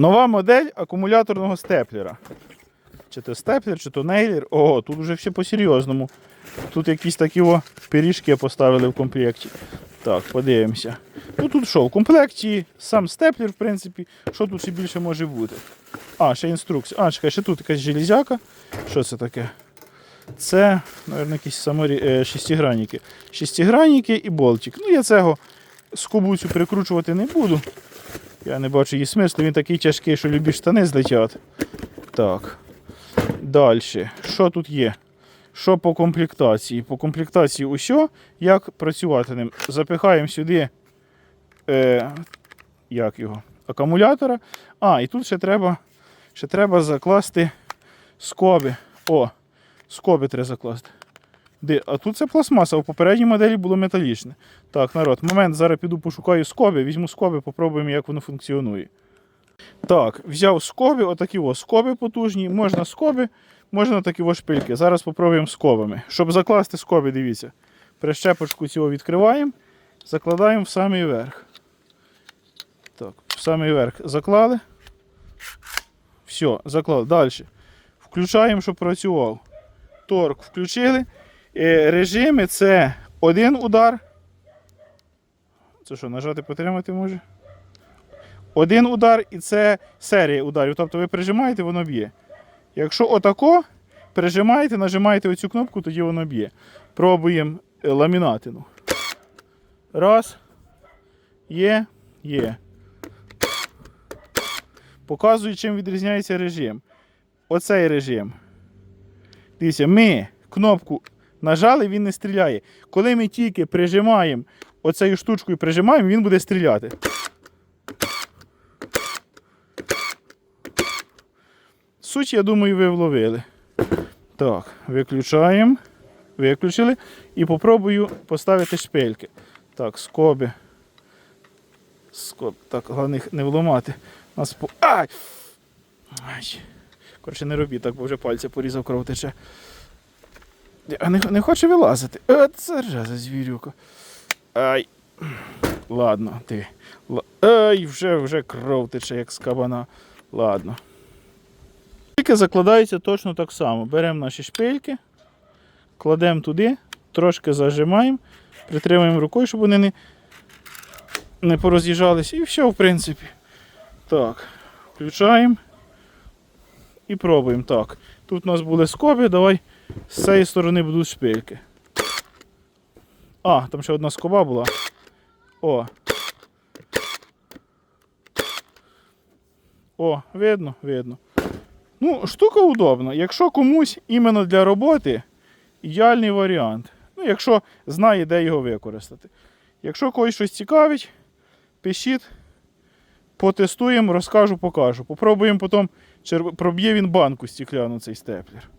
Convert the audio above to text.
Нова модель акумуляторного степлера. Чи то степлер, чи то нейлер. О, тут вже все по-серйозному. Тут якісь такі о, пиріжки поставили в комплекті. Так, подивимося. Ну тут що, в комплекті сам степлер, в принципі, що тут ще більше може бути? А, ще інструкція. А, чекай, ще тут якась железяка. Що це таке? Це, мабуть, якісь саморі... е, шестигранники. Шестигранники і болтик. Ну, я цього скобу цю прикручувати не буду. Я не бачу її смислу, він такий тяжкий, що любі штани злетять. Так. Далі. Що тут є? Що по комплектації? По комплектації усьо, як працювати ним. Запихаємо сюди е, як його, акумулятора. А, і тут ще треба, ще треба закласти скоби. О, скоби треба закласти. Де? А тут це пластмаса, в попередній моделі було металічне. Так, народ, момент, зараз піду пошукаю скоби, візьму скоби, попробуємо, як воно функціонує. Так, взяв скоби, отакі о, скоби потужні, можна скоби, можна такі о шпильки. Зараз попробуємо скобами. Щоб закласти скоби, дивіться. Прищепочку цього відкриваємо, закладаємо в самий верх. Так, в самий верх заклали. Все, заклали. Далі. Включаємо, щоб працював. Торк включили. Е, Режими це один удар. Це що, нажати потримати може? Один удар і це серія ударів. Тобто ви прижимаєте, воно б'є. Якщо отако, прижимаєте, нажимаєте оцю кнопку, тоді воно б'є. Пробуємо е, ламінатину. Раз. Є, є. Показую, чим відрізняється режим. Оцей режим. Дивіться, ми кнопку нажали, він не стріляє. Коли ми тільки прижимаємо оцею штучкою прижимаємо, він буде стріляти. Суть, я думаю, ви вловили. Так, виключаємо. Виключили. І попробую поставити шпильки. Так, скоби. Скоб. Так, головне не вломати. Нас по... Ай! Ай! Коротше, не робіть так, бо вже пальці порізав кров тече. Не, не хоче вилазити. Е, це же за звірюка. Ай. Ладно, ти. Л- Ай, вже, вже кров тече, як з кабана. Ладно. Шпильки закладаються точно так само. Беремо наші шпильки, кладемо туди, трошки зажимаємо, притримуємо рукою, щоб вони не, не пороз'їжджалися. І все, в принципі. Так, включаємо і пробуємо. Так. Тут у нас були скоби, давай з цієї сторони будуть шпильки. А, там ще одна скоба була. О. О, видно, видно. Ну, штука удобна. Якщо комусь іменно для роботи, ідеальний варіант. Ну, якщо знає, де його використати. Якщо когось щось цікавить, пишіть, потестуємо, розкажу, покажу. Попробуємо потім, проб'є він банку стікляну цей степлер.